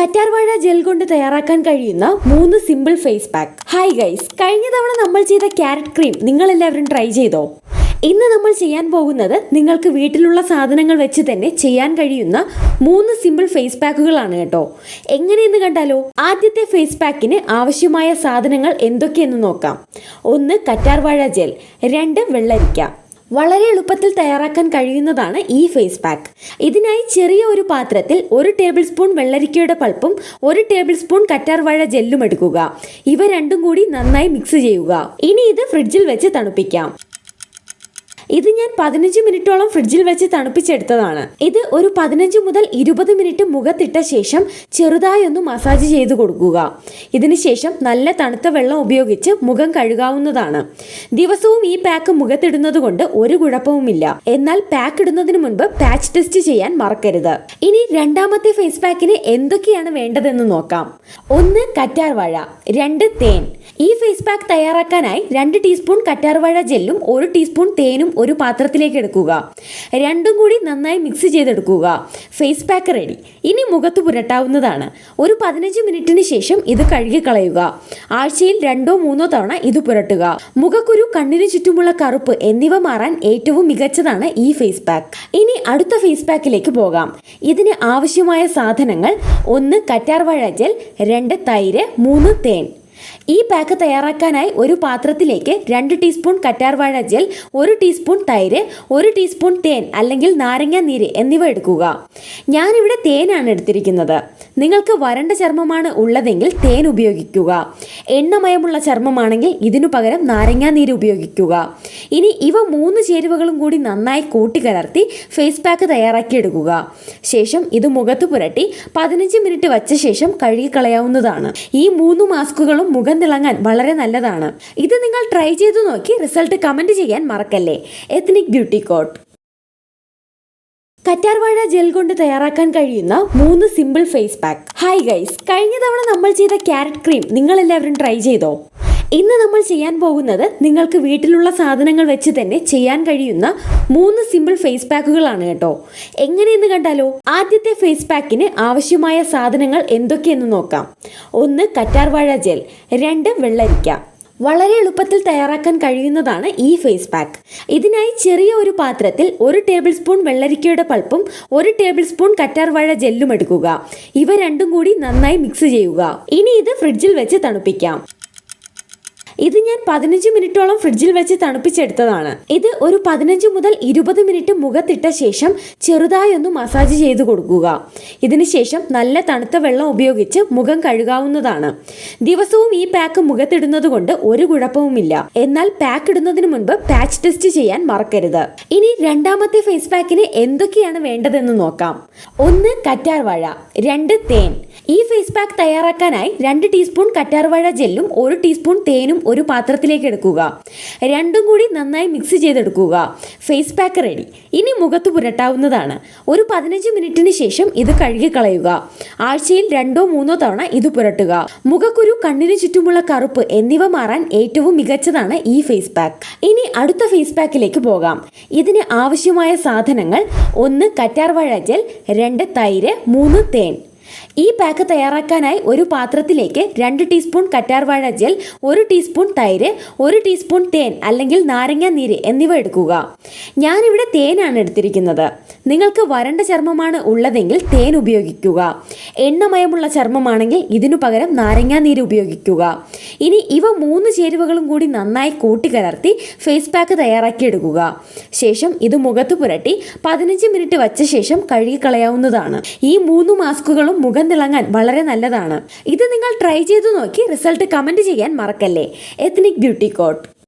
കറ്റാർവാഴ ജെൽ കൊണ്ട് തയ്യാറാക്കാൻ കഴിയുന്ന മൂന്ന് simple face pack hi guys കഴിഞ്ഞ തവണ നമ്മൾ ചെയ്ത ക്യാരറ്റ് ക്രീം നിങ്ങൾ എല്ലാവരും ട്രൈ ചെയ്തോ? ഇന്ന് നമ്മൾ ചെയ്യാൻ പോകുന്നത് നിങ്ങൾക്ക് വീട്ടിലുള്ള സാധനങ്ങൾ വെച്ച് തന്നെ ചെയ്യാൻ കഴിയുന്ന മൂന്ന് സിമ്പിൾ ഫേസ് പാക്കുകളാണ് കേട്ടോ. എങ്ങനെയെന്ന് കണ്ടാലോ? ആദ്യത്തെ ഫേസ് പാക്കിന് ആവശ്യമായ സാധനങ്ങൾ എന്തൊക്കെയെന്ന് നോക്കാം. ഒന്ന് കറ്റാർവാഴ ജെൽ രണ്ട് വെള്ളരിക്ക. വളരെ എളുപ്പത്തിൽ തയ്യാറാക്കാൻ കഴിയുന്നതാണ് ഈ ഫേസ് പാക്ക് ഇതിനായി ചെറിയ ഒരു പാത്രത്തിൽ ഒരു ടേബിൾ സ്പൂൺ വെള്ളരിക്കയുടെ പൾപ്പും ഒരു ടേബിൾ സ്പൂൺ കറ്റാർവാഴ ജെല്ലും എടുക്കുക. ഇവ രണ്ടും കൂടി നന്നായി മിക്സ് ചെയ്യുക. ഇനി ഇത് ഫ്രിഡ്ജിൽ വെച്ച് തണുപ്പിക്കാം. ഇത് ഞാൻ പതിനഞ്ച് മിനിറ്റോളം ഫ്രിഡ്ജിൽ വെച്ച് തണുപ്പിച്ചെടുത്തതാണ്. ഇത് ഒരു പതിനഞ്ച് മുതൽ ഇരുപത് മിനിറ്റ് മുഖത്തിട്ട ശേഷം ചെറുതായി ഒന്ന് മസാജ് ചെയ്ത് കൊടുക്കുക. ഇതിനുശേഷം നല്ല തണുത്ത വെള്ളം ഉപയോഗിച്ച് മുഖം കഴുകാവുന്നതാണ്. ദിവസവും ഈ പാക്ക് മുഖത്തിടുന്നത് കൊണ്ട് ഒരു കുഴപ്പവുമില്ല. എന്നാൽ പാക്ക് ഇടുന്നതിന് മുൻപ് പാച്ച് ടെസ്റ്റ് ചെയ്യാൻ മറക്കരുത്. ഇനി രണ്ടാമത്തെ ഫേസ് പാക്കിന് എന്തൊക്കെയാണ് വേണ്ടതെന്ന് നോക്കാം. ഒന്ന് കറ്റാർവാഴ രണ്ട് തേൻ. ഈ ഫേസ് പാക്ക് തയ്യാറാക്കാനായി രണ്ട് ടീസ്പൂൺ കറ്റാർവാഴ ജെല്ലും ഒരു ടീസ്പൂൺ തേനും ഒരു പാത്രത്തിലേക്ക് എടുക്കുക. രണ്ടും കൂടി നന്നായി മിക്സ് ചെയ്തെടുക്കുക. ഫേസ് പാക്ക് റെഡി ഇനി മുഖത്ത് പുരട്ടാവുന്നതാണ്. ഒരു പതിനഞ്ച് മിനിറ്റിന് ശേഷം ഇത് കഴുകിക്കളയുക. ആഴ്ചയിൽ രണ്ടോ മൂന്നോ തവണ ഇത് പുരട്ടുക. മുഖക്കുരു കണ്ണിന് ചുറ്റുമുള്ള കറുപ്പ് എന്നിവ മാറാൻ ഏറ്റവും മികച്ചതാണ് ഈ ഫേസ് പാക്ക് ഇനി അടുത്ത ഫേസ് പാക്കിലേക്ക് പോകാം. ഇതിന് ആവശ്യമായ സാധനങ്ങൾ ഒന്ന് കറ്റാർവാഴ ജെൽ രണ്ട് തൈര് മൂന്ന് തേൻ. ഈ പാക്ക് തയ്യാറാക്കാനായി ഒരു പാത്രത്തിലേക്ക് രണ്ട് ടീസ്പൂൺ കറ്റാർവാഴ ജെൽ ഒരു ടീസ്പൂൺ തൈര് ഒരു ടീസ്പൂൺ തേൻ അല്ലെങ്കിൽ നാരങ്ങ നീര് എന്നിവ എടുക്കുക. ഞാനിവിടെ തേനാണ് എടുത്തിരിക്കുന്നത്. നിങ്ങൾക്ക് വരണ്ട ചർമ്മമാണ് ഉള്ളതെങ്കിൽ തേൻ ഉപയോഗിക്കുക. എണ്ണമയമുള്ള ചർമ്മമാണെങ്കിൽ ഇതിനു പകരം നാരങ്ങ നീര് ഉപയോഗിക്കുക. ഇനി ഇവ മൂന്ന് ചേരുവകളും കൂടി നന്നായി കൂട്ടിക്കലർത്തി ഫേസ് പാക്ക് തയ്യാറാക്കിയെടുക്കുക ശേഷം ഇത് മുഖത്ത് പുരട്ടി പതിനഞ്ച് മിനിറ്റ് വച്ച ശേഷം കഴുകിക്കളയാവുന്നതാണ് ഈ മൂന്ന് മാസ്കുകളും മുഖം തിളങ്ങാൻ വളരെ നല്ലതാണ്. ഇത് നിങ്ങൾ ട്രൈ ചെയ്തു നോക്കി റിസൾട്ട് കമന്റ് ചെയ്യാൻ മറക്കല്ലേ. എത്നിക് ബ്യൂട്ടി കോട്ട് കറ്റാർവാഴ ജെൽ കൊണ്ട് തയ്യാറാക്കാൻ കഴിയുന്ന മൂന്ന് simple face pack hi guys കഴിഞ്ഞ തവണ നമ്മൾ ചെയ്ത ക്യാരറ്റ് ക്രീം നിങ്ങൾ എല്ലാവരും ട്രൈ ചെയ്തോ? ഇന്ന് നമ്മൾ ചെയ്യാൻ പോകുന്നത് നിങ്ങൾക്ക് വീട്ടിലുള്ള സാധനങ്ങൾ വെച്ച് തന്നെ ചെയ്യാൻ കഴിയുന്ന മൂന്ന് സിമ്പിൾ ഫേസ് പാക്കുകളാണ് കേട്ടോ. എങ്ങനെയെന്ന് കണ്ടാലോ? ആദ്യത്തെ ഫേസ് പാക്കിന് ആവശ്യമായ സാധനങ്ങൾ എന്തൊക്കെയെന്ന് നോക്കാം. ഒന്ന് കറ്റാർവാഴ ജെൽ രണ്ട് വെള്ളരിക്ക. വളരെ എളുപ്പത്തിൽ തയ്യാറാക്കാൻ കഴിയുന്നതാണ് ഈ ഫേസ് പാക്ക് ഇതിനായി ചെറിയ ഒരു പാത്രത്തിൽ ഒരു ടേബിൾ സ്പൂൺ വെള്ളരിക്കയുടെ പൾപ്പും ഒരു ടേബിൾ സ്പൂൺ കറ്റാർവാഴ ജെല്ലും എടുക്കുക. ഇവ രണ്ടും കൂടി നന്നായി മിക്സ് ചെയ്യുക. ഇനി ഇത് ഫ്രിഡ്ജിൽ വെച്ച് തണുപ്പിക്കാം. ഇത് ഞാൻ പതിനഞ്ച് മിനിറ്റോളം ഫ്രിഡ്ജിൽ വെച്ച് തണുപ്പിച്ചെടുത്തതാണ്. ഇത് ഒരു പതിനഞ്ച് മുതൽ ഇരുപത് മിനിറ്റ് മുഖത്തിട്ട ശേഷം ചെറുതായി ഒന്ന് മസാജ് ചെയ്ത് കൊടുക്കുക. ഇതിനുശേഷം നല്ല തണുത്ത വെള്ളം ഉപയോഗിച്ച് മുഖം കഴുകാവുന്നതാണ്. ദിവസവും ഈ പാക്ക് മുഖത്തിടുന്നത് കൊണ്ട് ഒരു കുഴപ്പവുമില്ല. എന്നാൽ പാക്ക് ഇടുന്നതിന് മുൻപ് പാച്ച് ടെസ്റ്റ് ചെയ്യാൻ മറക്കരുത്. ഇനി രണ്ടാമത്തെ ഫേസ് പാക്കിന് എന്തൊക്കെയാണ് വേണ്ടതെന്ന് നോക്കാം. ഒന്ന് കറ്റാർവാഴ രണ്ട് തേൻ. ഈ ഫേസ് പാക്ക് തയ്യാറാക്കാനായി രണ്ട് ടീസ്പൂൺ കറ്റാർവാഴ ജെല്ലും ഒരു ടീസ്പൂൺ തേനും ഒരു പാത്രത്തിലേക്ക് എടുക്കുക. രണ്ടും കൂടി നന്നായി മിക്സ് ചെയ്തെടുക്കുക. ഫേസ് പാക്ക് റെഡി ഇനി മുഖത്ത് പുരട്ടാവുന്നതാണ്. ഒരു പതിനഞ്ച് മിനിറ്റിന് ശേഷം ഇത് കഴുകിക്കളയുക ആഴ്ചയിൽ രണ്ടോ മൂന്നോ തവണ ഇത് പുരട്ടുക. മുഖക്കുരു കണ്ണിന് ചുറ്റുമുള്ള കറുപ്പ് എന്നിവ മാറാൻ ഏറ്റവും മികച്ചതാണ് ഈ ഫേസ് പാക്ക് ഇനി അടുത്ത ഫേസ് പാക്കിലേക്ക് പോകാം. ഇതിന് ആവശ്യമായ സാധനങ്ങൾ ഒന്ന് കറ്റാർവാഴ ജെൽ രണ്ട് തൈര് മൂന്ന് തേൻ. ഈ പാക്ക് തയ്യാറാക്കാനായി ഒരു പാത്രത്തിലേക്ക് രണ്ട് ടീസ്പൂൺ കറ്റാർവാഴ ജെൽ ഒരു ടീസ്പൂൺ തൈര് ഒരു ടീസ്പൂൺ തേൻ അല്ലെങ്കിൽ നാരങ്ങ നീര് എന്നിവ എടുക്കുക. ഞാനിവിടെ തേനാണ് എടുത്തിരിക്കുന്നത്. നിങ്ങൾക്ക് വരണ്ട ചർമ്മമാണ് ഉള്ളതെങ്കിൽ തേൻ ഉപയോഗിക്കുക. എണ്ണമയമുള്ള ചർമ്മമാണെങ്കിൽ ഇതിനു പകരം നാരങ്ങ നീര് ഉപയോഗിക്കുക. ഇനി ഇവ മൂന്ന് ചേരുവകളും കൂടി നന്നായി കൂട്ടിക്കലർത്തി ഫേസ് പാക്ക് തയ്യാറാക്കിയെടുക്കുക ശേഷം ഇത് മുഖത്ത് പുരട്ടി പതിനഞ്ച് മിനിറ്റ് വച്ച ശേഷം കഴുകിക്കളയാവുന്നതാണ് ഈ മൂന്ന് മാസ്കുകളും മുഖം തിളങ്ങാൻ വളരെ നല്ലതാണ്. ഇത് നിങ്ങൾ ട്രൈ ചെയ്തു നോക്കി റിസൾട്ട് കമന്റ് ചെയ്യാൻ മറക്കല്ലേ. Ethnic beauty coat